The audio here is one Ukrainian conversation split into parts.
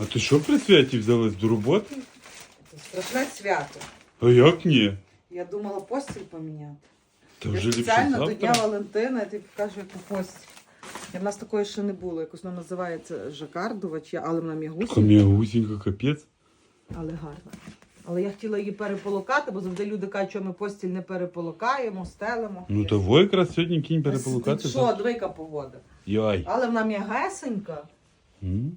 А ти що при святі взялась до роботи? Це страшне свято. А як ні? Я думала постіль поміняти. Та я вже ліпше спеціально до завтра. Дня Валентина, я тобі покажу, яку постіль. Я в нас такої ще не було. Якось вона називається жакардова, чи але вона м'ягусінька, Кам'ягусінька, капець. але гарна. Але я хотіла її переполокати, бо завжди люди кажуть, що ми постіль не переполокаємо, стелимо. Ну то во якраз сьогодні кінь Та переполукати. Що, двійка погода. Яй. Але вона м'ягесенька. М?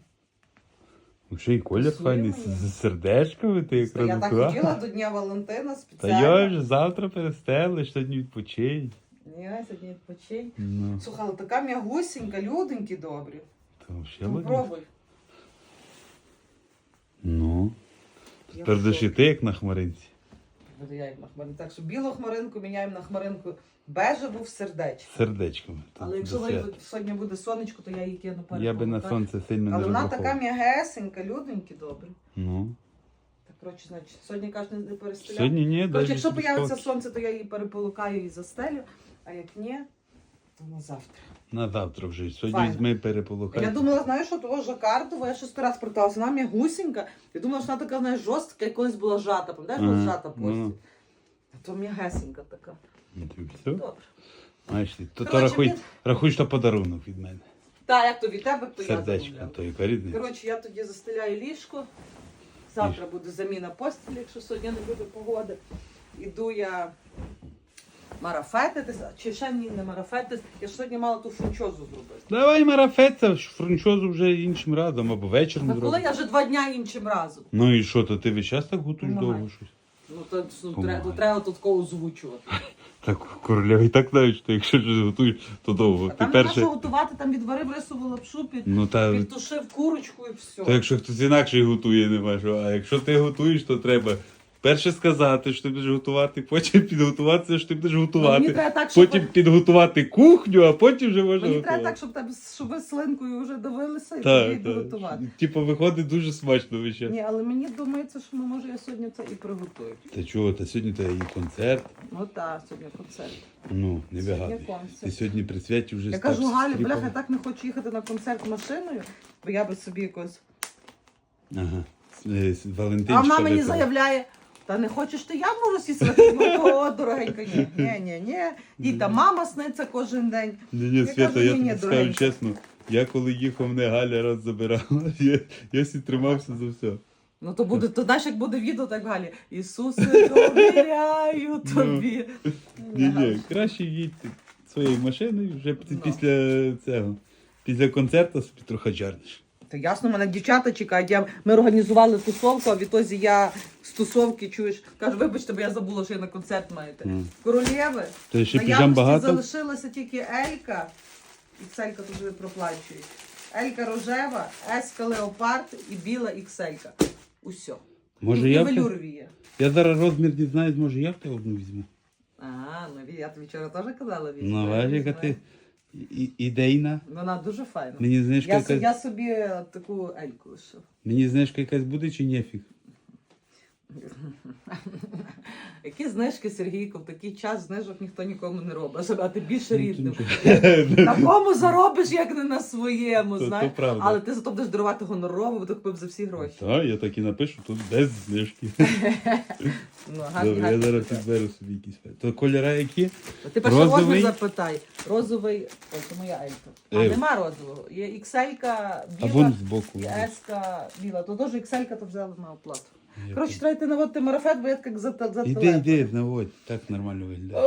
Ну, Ще й колір файний, з з сердечками, ти Я так хотіла до Дня Валентина Та спеціально. я вже завтра перестелиш, сьогодні відпочинь. Ні, сьогодні відпочинь. Ну, Слухай, але така м'ягусінька, люденькі добрі. то ще Ну, ладно. Ну. Я Тепер в і шокі. ти, як на хмаринці. Буду я на хмаринку. Так що білу хмаринку міняємо на хмаринку бежеву в сердечко. так, Але До якщо ви- сьогодні буде сонечко, то я її кину перед Я би на так? сонце сильно Але не вона така розраховував. м'ягесенька, люденькі добре. Ну. Так, коротше, значить, сьогодні кажуть, не перестріляти. Сьогодні ні, Коротше, навіть якщо з'явиться появиться сонце, то я її переполукаю і застелю, а як ні, на завтра. На завтра вже. Сьогодні Файно. візьми переполукай. Я думала, знаєш, що того жакардова, я сто раз питалася, вона м'ягусінька. Я думала, що вона така, знаєш, жорстка, як колись була жата. Пам'ятаєш, Ага, була жата ну. постіль? А то м'ягесенька така. Ну, тобі все? Добре. Знаєш, ти, то, то Коротше, рахуй, ми- рахуй, що подарунок від мене. Так, як то від тебе, то я Сердечко, то яка різниця. Коротше, я тоді застеляю ліжко. Завтра буде заміна постілі, якщо сьогодні не буде погоди. Іду я марафетитись, чи ще ні, не марафетитись. Я ж сьогодні мала ту фунчозу зробити. Давай марафется, франчозу вже іншим разом або вечором Та коли зробимо. я вже два дня іншим разом. Ну і що, то ти весь час так готуєш Помагай. довго щось? Ну то ну, Помагай. треба, то треба тут такого озвучувати. Так королева і так знають, що якщо щось готуєш, то довго. А Ти там перше. що готувати, там відварив рисову лапшу, під, Ну та підтушив курочку і все. то якщо хтось інакше готує, нема що. А якщо ти готуєш, то треба перше сказати, що ти будеш готувати, потім підготуватися, що ти будеш Ну, мені готувати. треба так, щоб, Потім підготувати кухню, а потім вже можна мені треба готувати. так, щоб, тебе, щоб ви слинкою вже дивилися і Так, тоді так. готувати. Типу виходить дуже смачно весь. Ні, але мені думається, що ну, може я сьогодні це і приготую. Та чого, та сьогодні тебе і концерт. Ну так, сьогодні концерт. Ну, не вигадуй. концерт. Ти сьогодні при святі вже Я кажу, Галі, бляха, я так не хочу їхати на концерт машиною, бо я би собі якось. Ага. Е, Валентинчика А вона мені випила. заявляє. Та не хочеш ти, я можу. Ну, о, дорогенька, ні, ні, ні, ні. Дій та мама сниться кожен день. Ні, ні, Свята, я тобі скажу чесно. Я коли їхав, мене Галя раз забирала. Я, я сі тримався за все. Ну то буде, то знаєш, як буде відео, так Галі. Ісусе, довіряю тобі. Ні, ні, краще їдьте своєю машиною вже Ну. після цього. Після концерту собі трохи джарниш. Та ясно, мене дівчата чекають. Я, ми організували тусовку, а відтоді я з тусовки чуєш. Кажу, вибачте, бо я забула, що я на концерт маєте. Мгм. Королєви. Та ще На піжам багато. залишилася тільки Елька. Ікселька тут вже проплачують. Елька рожева, Еска леопард і біла ікселька. Усьо. Може і я, є. я зараз розмір дізнаюсь, може я в тебе одну візьму. А, ну я тобі вчора теж казала візьми. Ну, ти і- ідейна. Вона дуже файна. Мені знижка Я, с- якась, я собі таку Ельку лишив. мені знижка якась буде чи нефіг? Які знижки, Сергійко, в такий час знижок ніхто нікому не робить, а ти більше Ну, рідним. На кому заробиш, як не на своєму, знаєш? Але ти зато будеш дарувати гонорову, бо ти купив за всі гроші. Так, я так і напишу, тут без знижки. Ну, Добре, я зараз підберу собі якісь. То кольора які? Ти перше розмір запитай. Розовий, це моя Елька. А нема розового. Є ікселька А біла і еска біла. То теж ікселька то взяла на оплату. Коротше, треба йти наводити марафет, бо я так за, за Іди, іди, наводь, так нормально виглядає.